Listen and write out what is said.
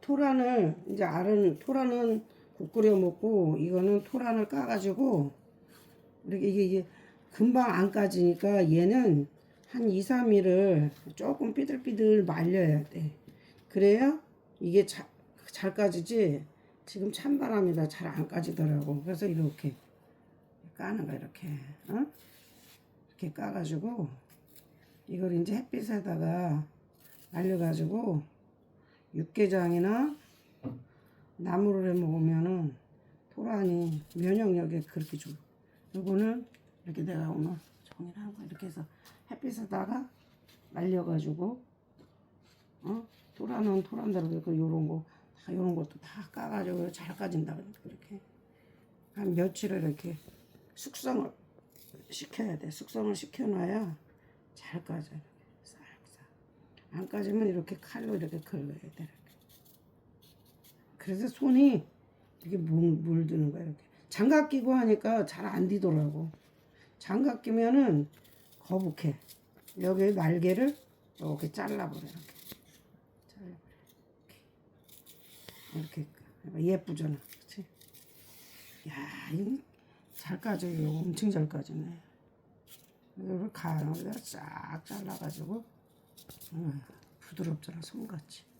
토란을 이제 알은 토란은 국 끓여 먹고 이거는 토란을 까가지고 이렇게 이게, 이게 금방 안 까지니까 얘는 한 2, 3일을 조금 삐들삐들 말려야 돼. 그래야 이게 자, 잘 까지지. 지금 찬바람이라 잘 안 까지더라고. 그래서 이렇게 까는 거야 이렇게. 어? 이렇게 까가지고 이걸 이제 햇빛에다가 말려가지고 육개장이나 나무를 해 먹으면은 토란이 면역력에 그렇게 좋아. 요거는 이렇게 내가 오늘 정리를 하고 이렇게 해서 햇빛에다가 말려가지고 어 토란은 토란대로 그리고 요런 거 다 요런 것도 다 까가지고 잘 까진다 그러니까 그렇게 한 며칠을 이렇게 숙성을 시켜야 돼. 숙성을 시켜놔야 잘 까져. 이렇게 싹싹. 안 까지면 이렇게 칼로 이렇게 긁어야 돼. 이렇게. 그래서 손이 이렇게 물, 물드는 거야 이렇게. 장갑 끼고 하니까 잘안 디더라고. 장갑 끼면은 거북해. 여기 날개를 이렇게 잘라버려 이렇게. 잘라버려. 이렇게. 이렇게 예쁘잖아. 그렇지? 야, 이거 잘 까져요. 엄청 잘 까지네. 이걸 가을에 싹 잘라가지고 음, 부드럽잖아 손같이. 음.